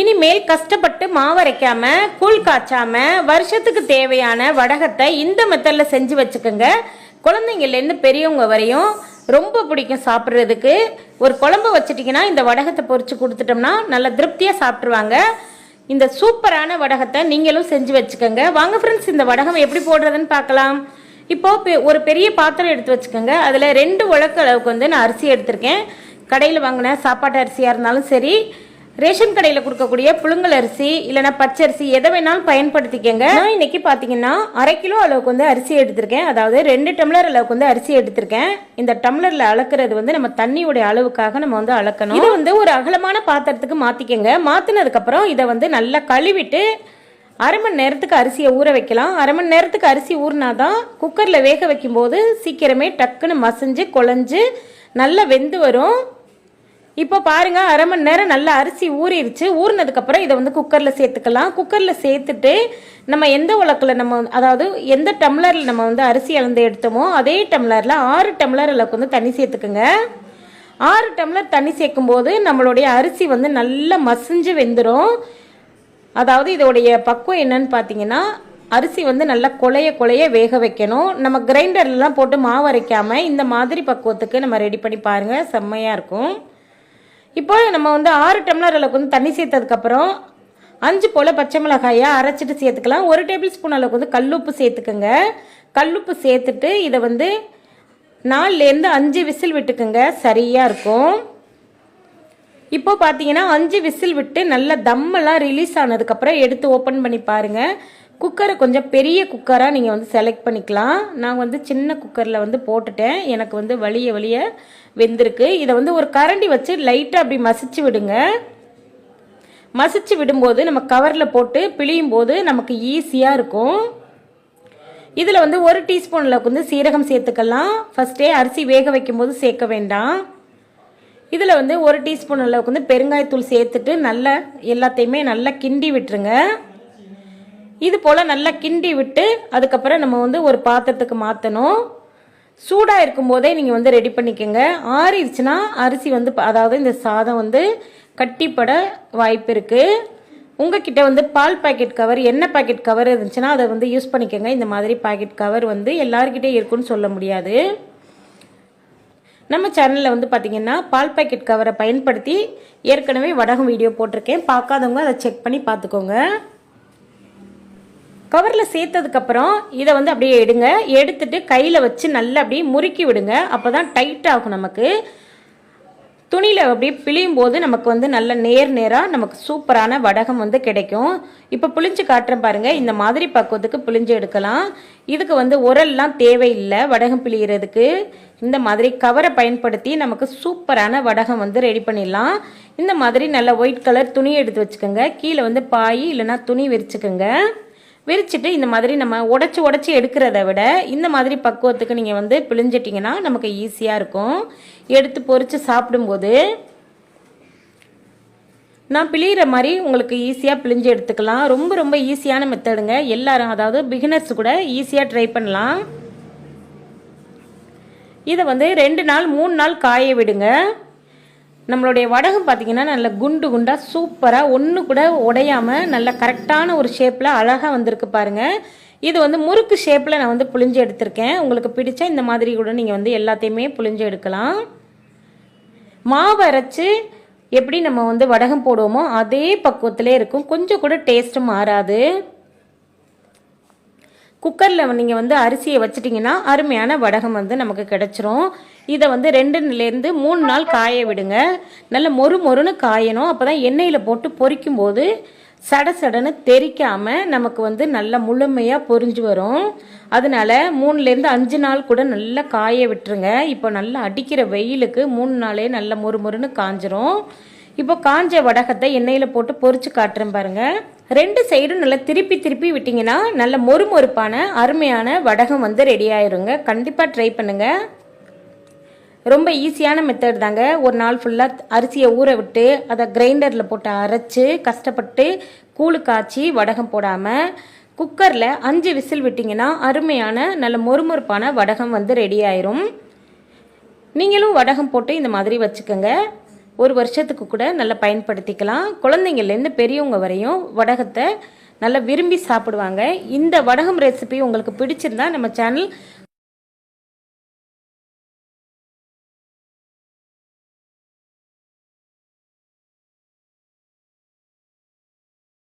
இனிமேல் கஷ்டப்பட்டு மாவரைக்காம கூழ் காய்ச்சாம வருஷத்துக்கு தேவையான வடகத்தை இந்த மெத்தடில் செஞ்சு வச்சுக்கோங்க. குழந்தைங்கள்லேருந்து பெரியவங்க வரையும் ரொம்ப பிடிக்கும் சாப்பிட்றதுக்கு. ஒரு குழம்பு வச்சுட்டிங்கன்னா இந்த வடகத்தை பொறிச்சு கொடுத்துட்டோம்னா நல்லா திருப்தியாக சாப்பிட்ருவாங்க இந்த சூப்பரான வடகத்தை நீங்களும் செஞ்சு வச்சுக்கோங்க. வாங்க ஃப்ரெண்ட்ஸ் இந்த வடகம் எப்படி போடுறதுன்னு பார்க்கலாம். இப்போ பெ- ஒரு பெரிய பாத்திரம் எடுத்து வச்சுக்கோங்க. அதில் ரெண்டு உலக்கு அளவுக்கு வந்து நான் அரிசி எடுத்திருக்கேன். கடையில் வாங்கின சாப்பாட்டு அரிசியாக இருந்தாலும் சரி ரேஷன் கடையில் கொடுக்கக்கூடிய புழுங்கல் அரிசி இல்லைன்னா பச்சரிசி எதை வேணாலும் பயன்படுத்திக்கங்க. நான் இன்னைக்கு பார்த்தீங்கன்னா அரை கிலோ அளவுக்கு வந்து அரிசி எடுத்திருக்கேன். அதாவது ரெண்டு டம்ளர் அளவுக்கு வந்து அரிசி எடுத்திருக்கேன். இந்த டம்ளரில் அளக்குறது வந்து நம்ம தண்ணியோடைய அளவுக்காக நம்ம வந்து அளக்கணும். இது வந்து ஒரு அகலமான பாத்திரத்துக்கு மாற்றிக்கங்க மாற்றினதுக்கப்புறம் இதை வந்து நல்லா கழுவிட்டு அரை மணி நேரத்துக்கு அரிசியை ஊற வைக்கலாம். அரை மணி நேரத்துக்கு அரிசி ஊறினாதான் குக்கரில் வேக வைக்கும்போது சீக்கிரமே டக்குன்னு மசிஞ்சு குழஞ்சு நல்லா வெந்து வரும். இப்போ பாருங்க அரை மணி நேரம் நல்லா அரிசி ஊறிடுச்சு. ஊறினதுக்கப்புறம் இதை வந்து குக்கரில் சேர்த்துக்கலாம். குக்கரில் சேர்த்துட்டு நம்ம எந்த உலக்கில் நம்ம அதாவது எந்த டம்ளரில் நம்ம வந்து அரிசி அளந்து எடுத்தோமோ அதே டம்ளரில் ஆறு டம்ளர் அளவுக்கு வந்து தண்ணி சேர்த்துக்குங்க. ஆறு டம்ளர் தண்ணி சேர்க்கும்போது நம்மளுடைய அரிசி வந்து நல்லா மசிஞ்சு வெந்துடும் அதாவது இதோடைய பக்குவம் என்னன்னு பார்த்தீங்கன்னா அரிசி வந்து நல்லா கொலைய கொலைய வேக வைக்கணும். நம்ம கிரைண்டர்லாம் போட்டு மாவு அரைக்காமல் இந்த மாதிரி பக்குவத்துக்கு நம்ம ரெடி பண்ணி பாருங்கள் செம்மையாக இருக்கும். இப்போ நம்ம வந்து ஆறு டம்ளர் அளவுக்கு வந்து தண்ணி சேர்த்ததுக்கப்புறம் அஞ்சு போல் பச்சை மிளகாயை அரைச்சிட்டு சேர்த்துக்கலாம். ஒரு டேபிள் ஸ்பூன் அளவுக்கு வந்து கல்லுப்பு சேர்த்துக்குங்க. கல்லுப்பு சேர்த்துட்டு இதை வந்து நாலுலேருந்து அஞ்சு விசில் விட்டுக்குங்க. சரியாக இருக்கும். இப்போ பார்த்தீங்கன்னா அஞ்சு விசில் விட்டு நல்லா தம்மெல்லாம் ரிலீஸ் ஆனதுக்கப்புறம் எடுத்து ஓப்பன் பண்ணி பாருங்கள் குக்கரை கொஞ்சம் பெரிய குக்கராக நீங்கள் வந்து செலக்ட் பண்ணிக்கலாம். நான் வந்து சின்ன குக்கரில் வந்து போட்டுட்டேன். எனக்கு வந்து வலிய வலிய வெந்திருக்கு. இதை வந்து ஒரு கரண்டி வச்சு லைட்டாக அப்படி மசிச்சு விடுங்க. மசிச்சு விடும்போது நம்ம கவரில் போட்டு பிழியும் போது நமக்கு ஈஸியாக இருக்கும். இதில் வந்து ஒரு டீஸ்பூனில் வந்து சீரகம் சேர்த்துக்கலாம். ஃபஸ்ட்டே அரிசி வேக வைக்கும்போது சேர்க்க வேண்டாம். இதில் வந்து ஒரு டீஸ்பூன் அளவுக்கு வந்து பெருங்காயத்தூள் சேர்த்துட்டு நல்லா எல்லாத்தையுமே நல்லா கிண்டி விட்டுருங்க. இது போல் நல்லா கிண்டி விட்டு அதுக்கப்புறம் நம்ம வந்து ஒரு பாத்திரத்துக்கு மாற்றணும் சூடாக இருக்கும்போதே நீங்கள் வந்து ரெடி பண்ணிக்கோங்க. ஆறிடுச்சுன்னா அரிசி வந்து ப- அதாவது இந்த சாதம் வந்து கட்டிப்பட வாய்ப்பு இருக்குது உங்ககிட்ட வந்து பால் பாக்கெட் கவர் எண்ணெய் பாக்கெட் கவர் இருந்துச்சுன்னா அதை வந்து யூஸ் பண்ணிக்கோங்க. இந்த மாதிரி பாக்கெட் கவர் வந்து எல்லாருக்கிட்டே இருக்குன்னு சொல்ல முடியாது. நம்ம சேனலில் வந்து பார்த்தீங்கன்னா பால் பாக்கெட் கவரை பயன்படுத்தி ஏற்கனவே வடகம் வீடியோ போட்டிருக்கேன். பார்க்காதவங்க அதை செக் பண்ணி பார்த்துக்கோங்க. கவரில் சேர்த்ததுக்கப்புறம் இதை வந்து அப்படியே எடுங்க. எடுத்துட்டு கையில் வச்சு நல்லா அப்படியே முறுக்கி விடுங்க. அப்போ தான் டைட் ஆகும் நமக்கு. துணியில் அப்படியே பிழியும் போது நமக்கு வந்து நல்ல நேர் நேராக நமக்கு சூப்பரான வடகம் வந்து கிடைக்கும். இப்போ புளிஞ்சு காட்டுறேன் பாருங்கள் இந்த மாதிரி பக்குவத்துக்கு புளிஞ்சு எடுக்கலாம். இதுக்கு வந்து உரல்லாம் தேவையில்லை வடகம் பிழியறதுக்கு. இந்த மாதிரி கவரை பயன்படுத்தி நமக்கு சூப்பரான வடகம் வந்து ரெடி பண்ணிடலாம். இந்த மாதிரி நல்ல ஒயிட் கலர் துணி எடுத்து வச்சுக்கோங்க. கீழே வந்து பாய் இல்லைன்னா துணி விரிச்சுக்கோங்க. விரிச்சிட்டு இந்த மாதிரி நம்ம உடச்சி உடச்சி எடுக்கிறத விட இந்த மாதிரி பக்குவத்துக்கு நீங்கள் வந்து பிழிஞ்சிட்டிங்கன்னா நமக்கு ஈஸியாக இருக்கும். எடுத்து பொறித்து சாப்பிடும்போது நான் பிழிகிற மாதிரி உங்களுக்கு ஈஸியாக பிழிஞ்சு எடுத்துக்கலாம். ரொம்ப ரொம்ப ஈஸியான மெத்தடுங்க எல்லாரும் அதாவது பிகினர்ஸ் கூட ஈஸியாக ட்ரை பண்ணலாம். இதை வந்து ரெண்டு நாள் மூணு நாள் காய விடுங்க. நம்மளுடைய வடகம் பார்த்தீங்கன்னா நல்ல குண்டு குண்டாக சூப்பராக ஒன்று கூட உடையாமல் நல்ல கரெக்டான ஒரு ஷேப்பில் அழகாக வந்திருக்கு பாருங்க. இது வந்து முறுக்கு ஷேப்பில் நான் வந்து புளிஞ்சு எடுத்திருக்கேன். உங்களுக்கு பிடிச்சா இந்த மாதிரி கூட நீங்கள் வந்து எல்லாத்தையுமே புளிஞ்சு எடுக்கலாம். மாவு அரைச்சி எப்படி நம்ம வந்து வடகம் போடுவோமோ அதே பக்குவத்திலே இருக்கும். கொஞ்சம் கூட டேஸ்ட்டு மாறாது. குக்கரில் நீங்கள் வந்து அரிசியை வச்சிட்டிங்கன்னா அருமையான வடகம் வந்து நமக்கு கிடச்சிரும். இதை வந்து ரெண்டுலேருந்து மூணு நாள் காய விடுங்க. நல்ல மொறு மொறுன்னு காயணும். அப்போ தான் எண்ணெயில் போட்டு பொரிக்கும் போது சட சடன்னு தெரிக்காமல் நமக்கு வந்து நல்லா முழுமையாக பொரிஞ்சு வரும். அதனால மூணுலேருந்து அஞ்சு நாள் கூட நல்லா காய விட்டுருங்க. இப்போ நல்லா அடிக்கிற வெயிலுக்கு மூணு நாளே நல்ல மொறு மொறுன்னு காஞ்சிரும். இப்போ காஞ்ச வடகத்தை எண்ணெயில் போட்டு பொரிச்சு காட்டுறேன் பாருங்கள் ரெண்டு சைடும் நல்லா திருப்பி திருப்பி விட்டிங்கன்னா நல்ல மொறுமொறுப்பான அருமையான வடகம் வந்து ரெடி ஆயிருங்க. கண்டிப்பாக ட்ரை பண்ணுங்கள் ரொம்ப ஈஸியான மெத்தட் தாங்க. ஒரு நாள் ஃபுல்லாக அரிசியை ஊற விட்டு அதை கிரைண்டரில் போட்டு அரைச்சி கஷ்டப்பட்டு கூழு காய்ச்சி வடகம் போடாமல் குக்கரில் அஞ்சு விசில் விட்டிங்கன்னா அருமையான நல்ல மொறுமொறுப்பான வடகம் வந்து ரெடி ஆயிரும். நீங்களும் வடகம் போட்டு இந்த மாதிரி வச்சுக்கோங்க. ஒரு வருஷத்துக்கு கூட நல்லா பயன்படுத்திக்கலாம். குழந்தைங்கள்லேருந்து பெரியவங்க வரையும் வடகத்தை நல்லா விரும்பி சாப்பிடுவாங்க. இந்த வடகம் ரெசிபி உங்களுக்கு பிடிச்சிருந்தா நம்ம சேனல்